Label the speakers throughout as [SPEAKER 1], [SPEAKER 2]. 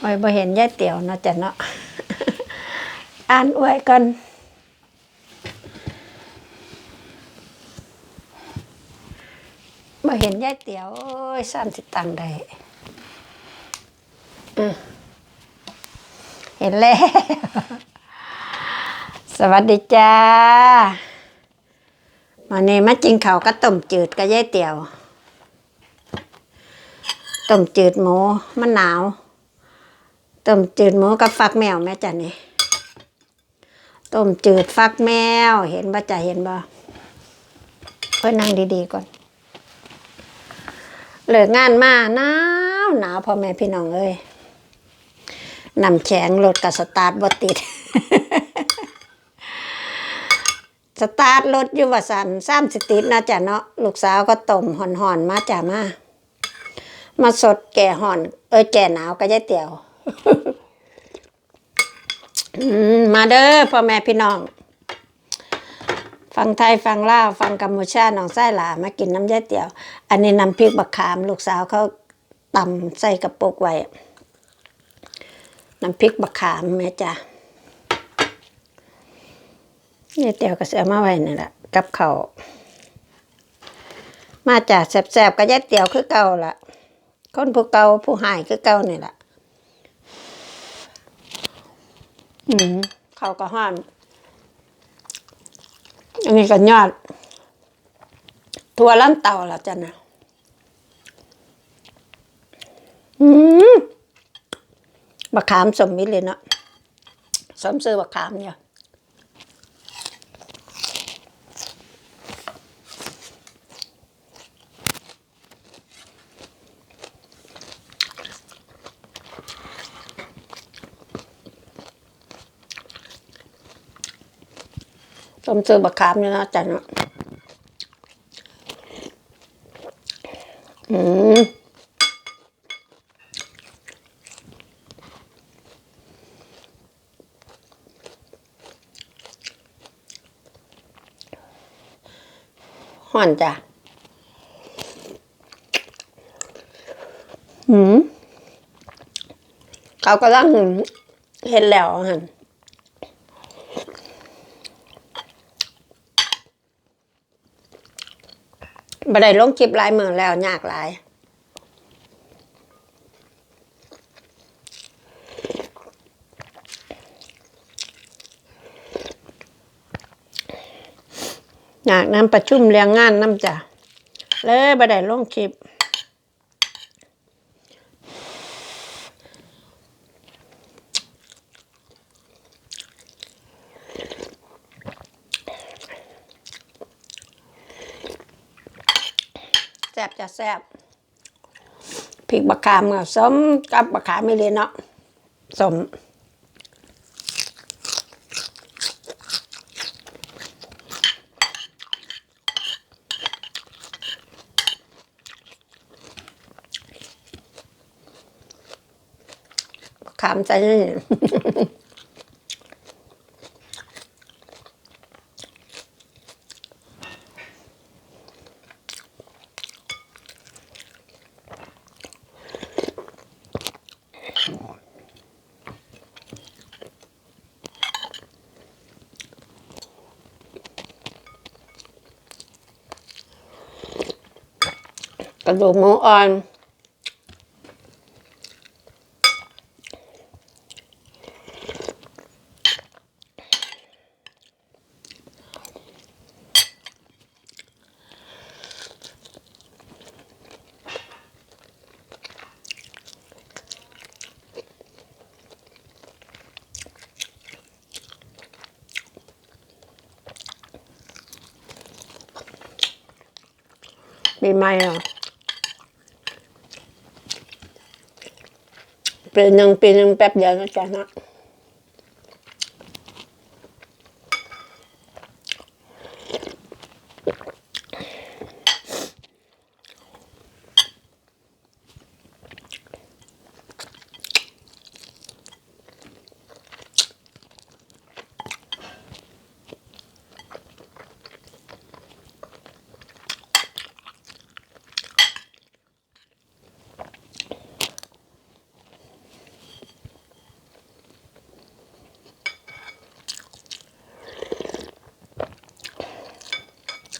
[SPEAKER 1] โอ้ยบ่เห็นยายเตี๋ยวเนาะจ้ะเนาะ อ่านอวยก่อนบ่เห็นยายเตี๋ยวโอ้ยสั้นสิตังได้เห็นแล้ว สวัสดีจ้ามานี่มาจิงเขาก็ต้มจืดกับยายเตี๋ยว ต้มจืดหมูมันหนาว ต้มจืดหมูกับฟักแมวแม่จ้ะนี่ต้มจืดฟักแมว เห็นบ่จ้ะเห็นบ่เพื่อนั่งดีๆก่อนเลิกงานมาหนาวหนาวพ่อแม่พี่น้องเอ้ยนำแข็งรถกับสตาร์ทบ่ติด สตาร์ทรถอยู่ว่าสันซ้ำสติดนะจ้ะเนาะลูกสาวก็ต้มห่อนๆมาจ้ะมา มาสดแก่ห่อน เอ้ยแก่หนาวก็ยายเตี๋ยว มาเด้อพ่อแม่พี่น้อง ฟังไทยฟังลาวฟังกัมพูชาหนองไส้หลามากินน้ำยาเตี๋ยว อันนี้น้ำพริกบักขาม ลูกสาวเขาตำใส่กระปุกไว้น้ำพริกบักขามแม่จ้ะยาเตี๋ยวก็เสียมาไว้นี่แหละกับเขามาจากแสบๆกับยาเตี๋ยวคือเก่าละคนผู้เก่าผู้หายคือเก่านี่แหละ อืมเขาก็ห้ามอันนี้ก็ยอดทัวล้ำเต่าแล้วจ้ะนะอืมบักขามสมมิตรเลยเนาะสมซื้อบักขามเนี่ย สมซื้อบักขามเนี่ยนะจ้ะเนาะอืมห่อนจ้ะหืม เขากำลังเห็นแล้วหัน บัไดลงคลิปหลายมือแล้วยากหลายอยากนำประชุมเรียงงานน้ำจ้ะเลยบัไดลงคลิป แซ่บพริกบักขามกับสมกับบักขามไม่เลยเนาะสมขามใจนี่ กระดูกหมูอ่อนปีให ม่เหรอ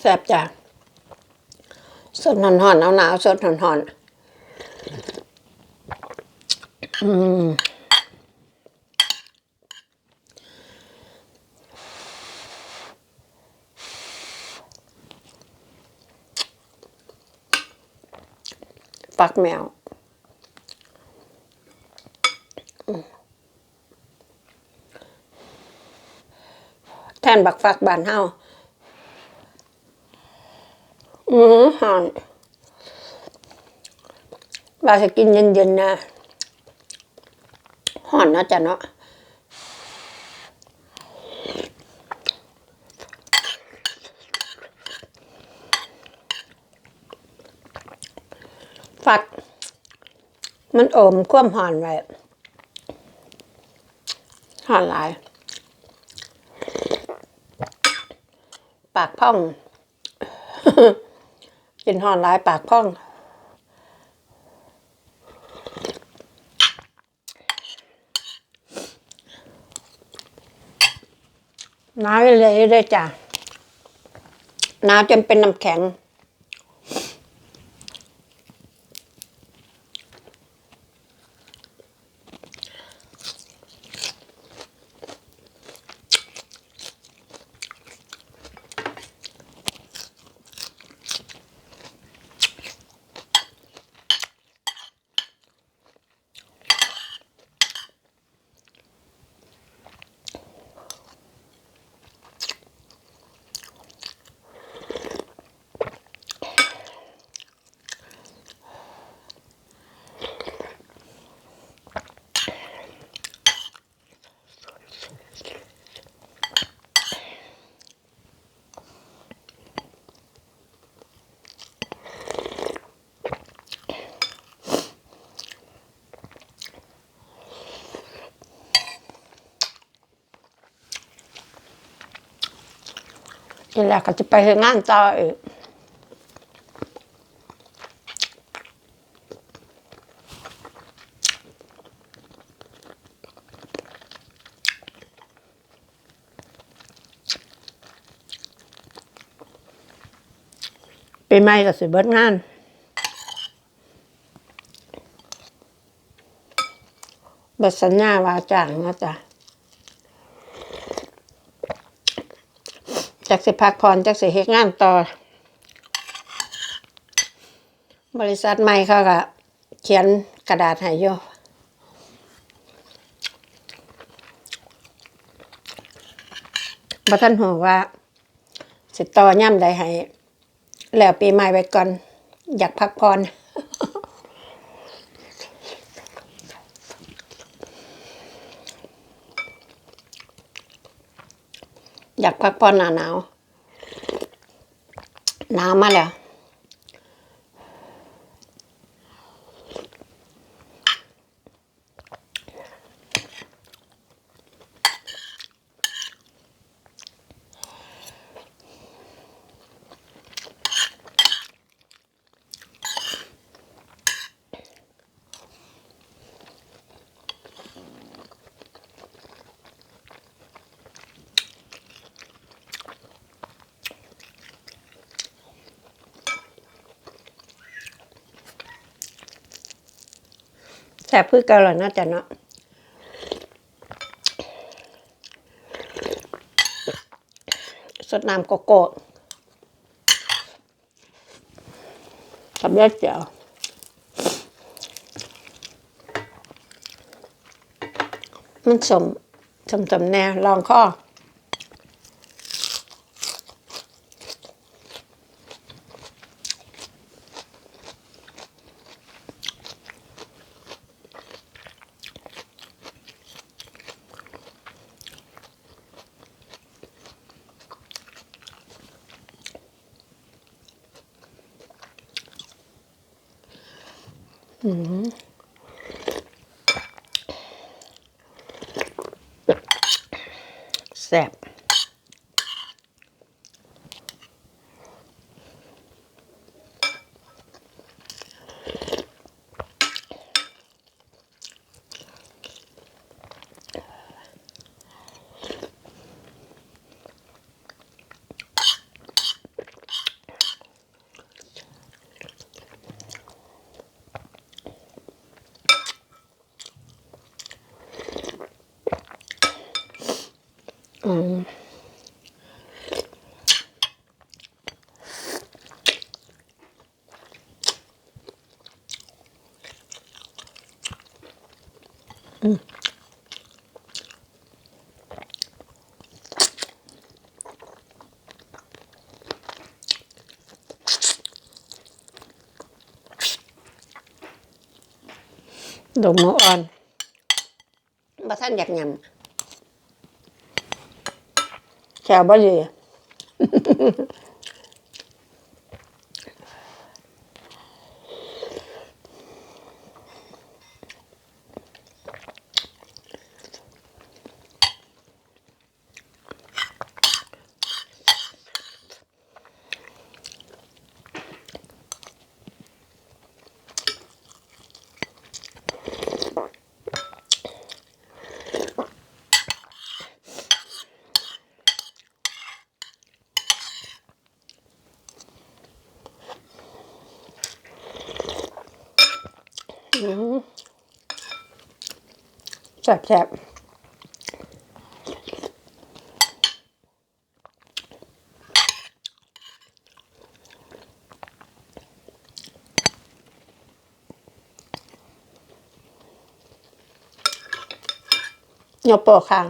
[SPEAKER 1] แซ่บจ้ะสดหอนหอนๆเอาหนาวๆสดหอนหอนๆอืมฟักแมวแทนบักฟักบานเฮา อือหอนว่าจะกินเย็นๆนะหอนนะจ้ะเนาะฟักมันอมคว่ำหอนไว้หอนหลาย ปากพ่อง กินหอนลายปากพ่อง น้ำเลยได้จ้ะน้ำจนเป็นน้ำแข็ง นี่แหละก็จะไปงานต่ออีกปีใหม่ก็สิเบิดงานบิดสัญญาว่าจ้างนะจ๊ะ จากสิพักผ่อนจากสิเฮ็ดงานต่อ บริษัทใหม่เขาก็เขียนกระดาษให้อยู่บ่ทันหูว่า สิต่อย่ำใดให้ แล้วปีใหม่ไปก่อน อยากพักผ่อน อยากพักผ่อนหนาหนาวหนาวมาแล้ว แซ่บคือเก่าแล้วน่าจะเนาะสดน้ำโกโก้กับยอดเจียวมันสมสมสมแนวลองข้อ แซ่บ อืมดมอ่อนบ่ท่านอยากยำ แถวบ่ แซ่บแซ่บยกโปะข้าง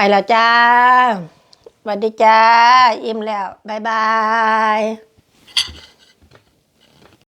[SPEAKER 1] ไปแล้วจ้าสวัสดีจ้า อิ่มแล้ว บ๊ายบาย